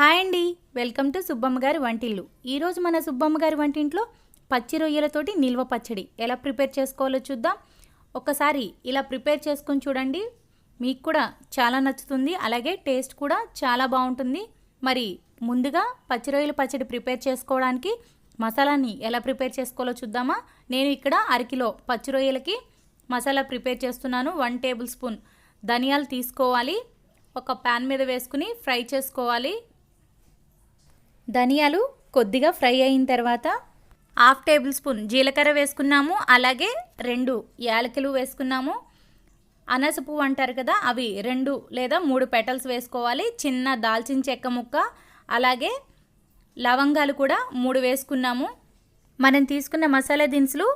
Hi అండి. Welcome to Subbamma గారి వంటిల్లు. ఈరోజు మన సుబ్బమ్మ గారి వంటింట్లో పచ్చి రొయ్యలతోటి నిల్వ పచ్చడి ఎలా ప్రిపేర్ చేసుకోవాలో చూద్దాం. ఒకసారి ఇలా ప్రిపేర్ చేసుకొని చూడండి. మీకు కూడా చాలా నచ్చుతుంది. అలాగే టేస్ట్ కూడా చాలా బాగుంటుంది. మరి ముందుగా పచ్చి రొయ్యల పచ్చడి ప్రిపేర్ చేసుకోవడానికి మసాలాని ఎలా ప్రిపేర్ చేసుకోవాలో చూద్దామా? నేను ఇక్కడ అరకిలో పచ్చి రొయ్యలకి మసాలా ప్రిపేర్ చేస్తున్నాను. వన్ టేబుల్ స్పూన్ ధనియాలు తీసుకోవాలి. ఒక ప్యాన్ మీద వేసుకుని ఫ్రై చేసుకోవాలి. ధనియాలు కొద్దిగా ఫ్రై అయిన తర్వాత హాఫ్ టేబుల్ స్పూన్ జీలకర్ర వేసుకున్నాము. అలాగే రెండు యాలకులు వేసుకున్నాము. అనస పువ్వు అంటారు కదా అవి రెండు లేదా మూడు పెటల్స్ వేసుకోవాలి. చిన్న దాల్చిన చెక్క ముక్క అలాగే లవంగాలు కూడా మూడు వేసుకున్నాము. మనం తీసుకున్న మసాలా దినుసులు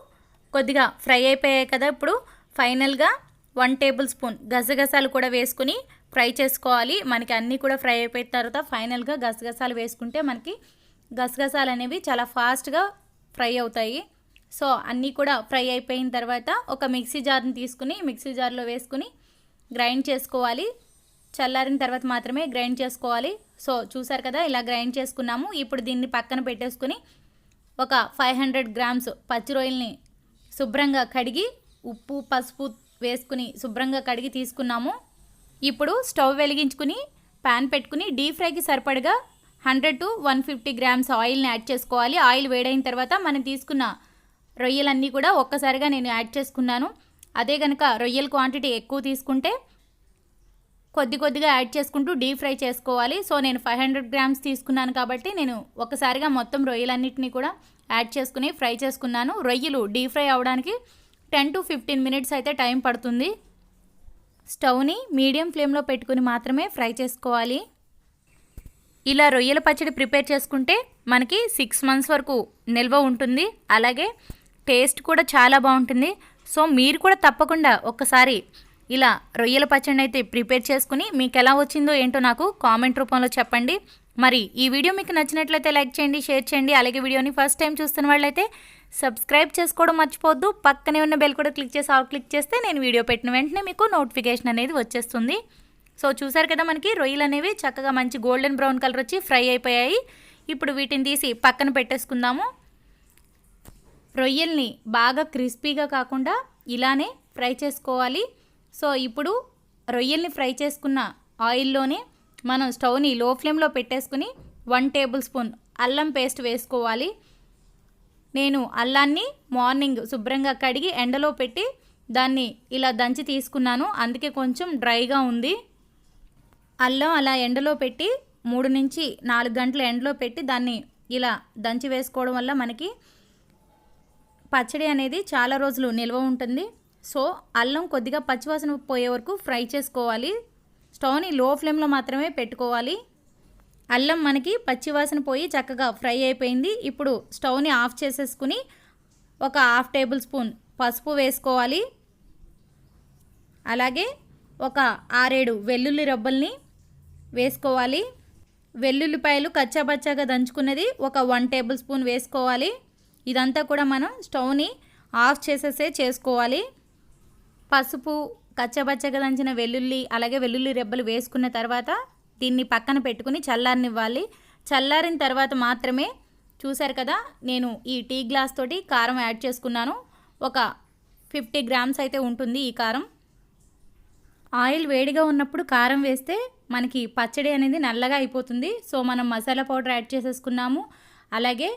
కొద్దిగా ఫ్రై అయిపోయాయి కదా. ఇప్పుడు ఫైనల్గా వన్ టేబుల్ స్పూన్ గసగసాలు కూడా వేసుకుని ఫ్రై చేసుకోవాలి. మనకి అన్నీ కూడా ఫ్రై అయిపోయిన తర్వాత ఫైనల్గా గసగసాలు వేసుకుంటే మనకి గసగసాలు అనేవి చాలా ఫాస్ట్గా ఫ్రై అవుతాయి. సో అన్నీ కూడా ఫ్రై అయిపోయిన తర్వాత ఒక మిక్సీ జార్ని తీసుకుని మిక్సీ జార్లో వేసుకుని గ్రైండ్ చేసుకోవాలి. చల్లారిన తర్వాత మాత్రమే గ్రైండ్ చేసుకోవాలి. సో చూసారు కదా ఇలా గ్రైండ్ చేసుకున్నాము. ఇప్పుడు దీన్ని పక్కన పెట్టేసుకుని ఒక ఫైవ్ హండ్రెడ్ గ్రామ్స్ పచ్చి రొయ్యల్ని శుభ్రంగా కడిగి ఉప్పు పసుపు వేసుకుని శుభ్రంగా కడిగి తీసుకున్నాము. ఇప్పుడు స్టవ్ వెలిగించుకుని ప్యాన్ పెట్టుకుని డీప్ ఫ్రైకి సరిపడగా hundred to one fifty grams ఆయిల్ని యాడ్ చేసుకోవాలి. ఆయిల్ వేడైన తర్వాత మనం తీసుకున్న రొయ్యలన్నీ కూడా ఒక్కసారిగా నేను యాడ్ చేసుకున్నాను. అదే కనుక రొయ్యల క్వాంటిటీ ఎక్కువ తీసుకుంటే కొద్ది కొద్దిగా యాడ్ చేసుకుంటూ డీప్ ఫ్రై చేసుకోవాలి. సో నేను ఫైవ్ హండ్రెడ్ గ్రామ్స్ తీసుకున్నాను కాబట్టి నేను ఒకసారిగా మొత్తం రొయ్యలన్నింటినీ కూడా యాడ్ చేసుకుని ఫ్రై చేసుకున్నాను. రొయ్యలు డీప్ ఫ్రై అవ్వడానికి టెన్ టు ఫిఫ్టీన్ మినిట్స్ అయితే టైం పడుతుంది. స్టవ్ని మీడియం ఫ్లేమ్లో పెట్టుకుని మాత్రమే ఫ్రై చేసుకోవాలి. ఇలా రొయ్యల పచ్చడి ప్రిపేర్ చేసుకుంటే మనకి సిక్స్ మంత్స్ వరకు నిల్వ ఉంటుంది. అలాగే టేస్ట్ కూడా చాలా బాగుంటుంది. సో మీరు కూడా తప్పకుండా ఒక్కసారి ఇలా రొయ్యల పచ్చడి అయితే ప్రిపేర్ చేసుకుని మీకు ఎలా వచ్చిందో ఏంటో నాకు కామెంట్ రూపంలో చెప్పండి. మరి ఈ వీడియో మీకు నచ్చినట్లయితే లైక్ చేయండి షేర్ చేయండి. అలాగే వీడియోని ఫస్ట్ టైం చూస్తున్న వాళ్ళైతే సబ్స్క్రైబ్ చేసుకోవడం మర్చిపోవద్దు. పక్కనే ఉన్న బెల్ కూడా క్లిక్ చేసి ఆల్ క్లిక్ చేస్తే నేను వీడియో పెట్టిన వెంటనే మీకు నోటిఫికేషన్ అనేది వచ్చేస్తుంది. సో చూసారు కదా మనకి రొయ్యలు అనేవి చక్కగా మంచి గోల్డెన్ బ్రౌన్ కలర్ వచ్చి ఫ్రై అయిపోయాయి. ఇప్పుడు వీటిని తీసి పక్కన పెట్టేసుకుందాము. రొయ్యల్ని బాగా క్రిస్పీగా కాకుండా ఇలానే ఫ్రై చేసుకోవాలి. సో ఇప్పుడు రొయ్యల్ని ఫ్రై చేసుకున్న ఆయిల్లోనే మనం స్టవ్ని లో ఫ్లేమ్లో పెట్టేసుకుని వన్ టేబుల్ స్పూన్ అల్లం పేస్ట్ వేసుకోవాలి. నేను అల్లాన్ని మార్నింగ్ శుభ్రంగా కడిగి ఎండలో పెట్టి దాన్ని ఇలా దంచి తీసుకున్నాను. అందుకే కొంచెం డ్రైగా ఉంది. అల్లం అలా ఎండలో పెట్టి మూడు నుంచి నాలుగు గంటల ఎండలో పెట్టి దాన్ని ఇలా దంచి వేసుకోవడం వల్ల మనకి పచ్చడి అనేది చాలా రోజులు నిల్వ ఉంటుంది. సో అల్లం కొద్దిగా పచ్చివాసన పోయే వరకు ఫ్రై చేసుకోవాలి. స్టవ్ని లో ఫ్లేమ్లో మాత్రమే పెట్టుకోవాలి. అల్లం మనకి పచ్చివాసన పోయి చక్కగా ఫ్రై అయిపోయింది. ఇప్పుడు స్టవ్ని ఆఫ్ చేసేసుకుని ఒక హాఫ్ టేబుల్ స్పూన్ పసుపు వేసుకోవాలి. అలాగే ఒక ఆరేడు వెల్లుల్లి రబ్బల్ని వేసుకోవాలి. వెల్లుల్లిపాయలు కచ్చాబచ్చాగా దంచుకున్నది ఒక వన్ టేబుల్ స్పూన్ వేసుకోవాలి. ఇదంతా కూడా మనం స్టవ్ని ఆఫ్ చేసేసే చేసుకోవాలి. పసుపు కచ్చబచ్చగా దంచిన వెల్లుల్లి అలాగే వెల్లుల్లి రెబ్బలు వేసుకున్న తర్వాత దీన్ని పక్కన పెట్టుకుని చల్లారనివ్వాలి. చల్లారిన తర్వాత మాత్రమే చూశారు కదా నేను ఈ టీ గ్లాస్ తోటి కారం యాడ్ చేసుకున్నాను. ఒక ఫిఫ్టీ గ్రామ్స్ అయితే ఉంటుంది ఈ కారం. ఆయిల్ వేడిగా ఉన్నప్పుడు కారం వేస్తే మనకి పచ్చడి అనేది నల్లగా అయిపోతుంది. సో మనం మసాలా పౌడర్ యాడ్ చేసేసుకున్నాము. అలాగే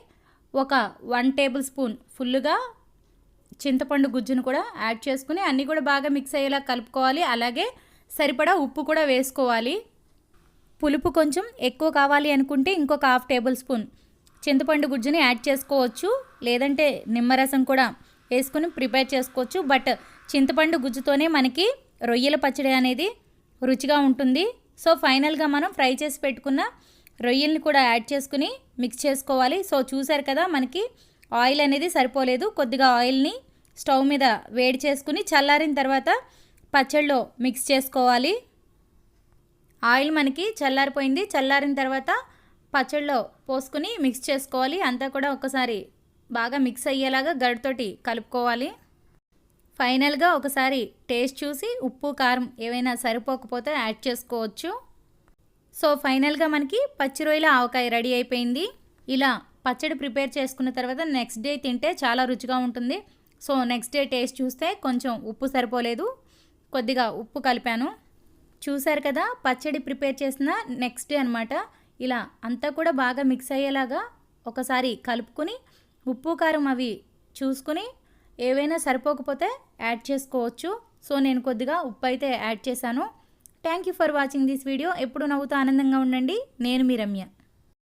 ఒక వన్ టేబుల్ స్పూన్ ఫుల్గా చింతపండు గుజ్జును కూడా యాడ్ చేసుకుని అన్నీ కూడా బాగా మిక్స్ అయ్యేలా కలుపుకోవాలి. అలాగే సరిపడా ఉప్పు కూడా వేసుకోవాలి. పులుపు కొంచెం ఎక్కువ కావాలి అనుకుంటే ఇంకొక హాఫ్ టేబుల్ స్పూన్ చింతపండు గుజ్జుని యాడ్ చేసుకోవచ్చు. లేదంటే నిమ్మరసం కూడా వేసుకుని ప్రిపేర్ చేసుకోవచ్చు. బట్ చింతపండు గుజ్జుతోనే మనకి రొయ్యల పచ్చడి అనేది రుచిగా ఉంటుంది. సో ఫైనల్గా మనం ఫ్రై చేసి పెట్టుకున్న రొయ్యల్ని కూడా యాడ్ చేసుకుని మిక్స్ చేసుకోవాలి. సో చూసారు కదా మనకి ఆయిల్ అనేది సరిపోలేదు. కొద్దిగా ఆయిల్ని స్టవ్ మీద వేడి చేసుకుని చల్లారిన తర్వాత పచ్చడిలో మిక్స్ చేసుకోవాలి. ఆయిల్ మనకి చల్లారిపోయింది. చల్లారిన తర్వాత పచ్చడిలో పోసుకుని మిక్స్ చేసుకోవాలి. అంతా కూడా ఒకసారి బాగా మిక్స్ అయ్యేలాగా గడితోటి కలుపుకోవాలి. ఫైనల్గా ఒకసారి టేస్ట్ చూసి ఉప్పు కారం ఏవైనా సరిపోకపోతే యాడ్ చేసుకోవచ్చు. సో ఫైనల్గా మనకి పచ్చి రొయ్యల ఆవకాయ రెడీ అయిపోయింది. ఇలా పచ్చడి ప్రిపేర్ చేసుకున్న తర్వాత నెక్స్ట్ డే తింటే చాలా రుచిగా ఉంటుంది. సో నెక్స్ట్ డే టేస్ట్ చూస్తే కొంచెం ఉప్పు సరిపోలేదు. కొద్దిగా ఉప్పు కలిపాను. చూసారు కదా పచ్చడి ప్రిపేర్ చేసిన నెక్స్ట్ డే అనమాట ఇలా అంతా కూడా బాగా మిక్స్ అయ్యేలాగా ఒకసారి కలుపుకొని ఉప్పు కారం అవి చూసుకుని ఏవైనా సరిపోకపోతే యాడ్ చేసుకోవచ్చు. సో నేను కొద్దిగా ఉప్పు అయితే యాడ్ చేశాను. Thank you for watching this video. ఎప్పుడు నవ్వుతూ ఆనందంగా ఉండండి. నేను మీ రమ్య.